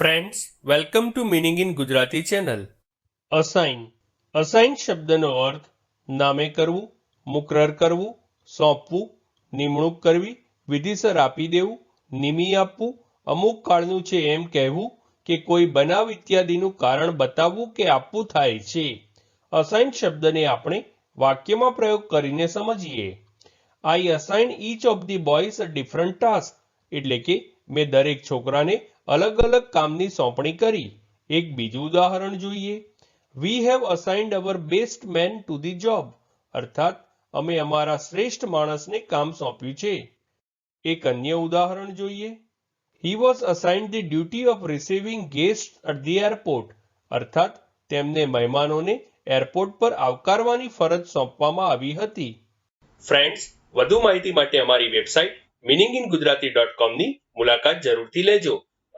Friends welcome to meaning in Gujarati channel assign assign શબ્દનો અર્થ નામે કરવું મુકરર કરવું સોંપવું નિમણૂક કરવી વિધિસર આપી દેવું નિમી આપવું અમુક કાળનું છે એમ કહેવું કે કોઈ બનાવ ઇત્યાદિનું કારણ બતાવવું કે આપવું થાય છે અસાઇન શબ્દને આપણે વાક્યમાં પ્રયોગ કરીને સમજીએ I assign each of the boys a different task એટલે કે મેં દરેક છોકરાને અલગ અલગ કામની સોંપણી કરી. એક બીજું ઉદાહરણ જોઈએ. We have assigned our best man to the job અર્થાત, અમે અમારા શ્રેષ્ઠ માણસને કામ સોંપ્યું છે. એક અન્ય ઉદાહરણ જોઈએ. He was assigned the duty of receiving guest at the airport અર્થાત, તેમને મહેમાનોને એરપોર્ટ પર આવકારવાની ફરજ સોંપવામાં આવી હતી. ફ્રેન્ડ્સ વધુ માહિતી માટે અમારી website meaning in Gujarati dot કોમની મુલાકાત જરૂરથી લેજો.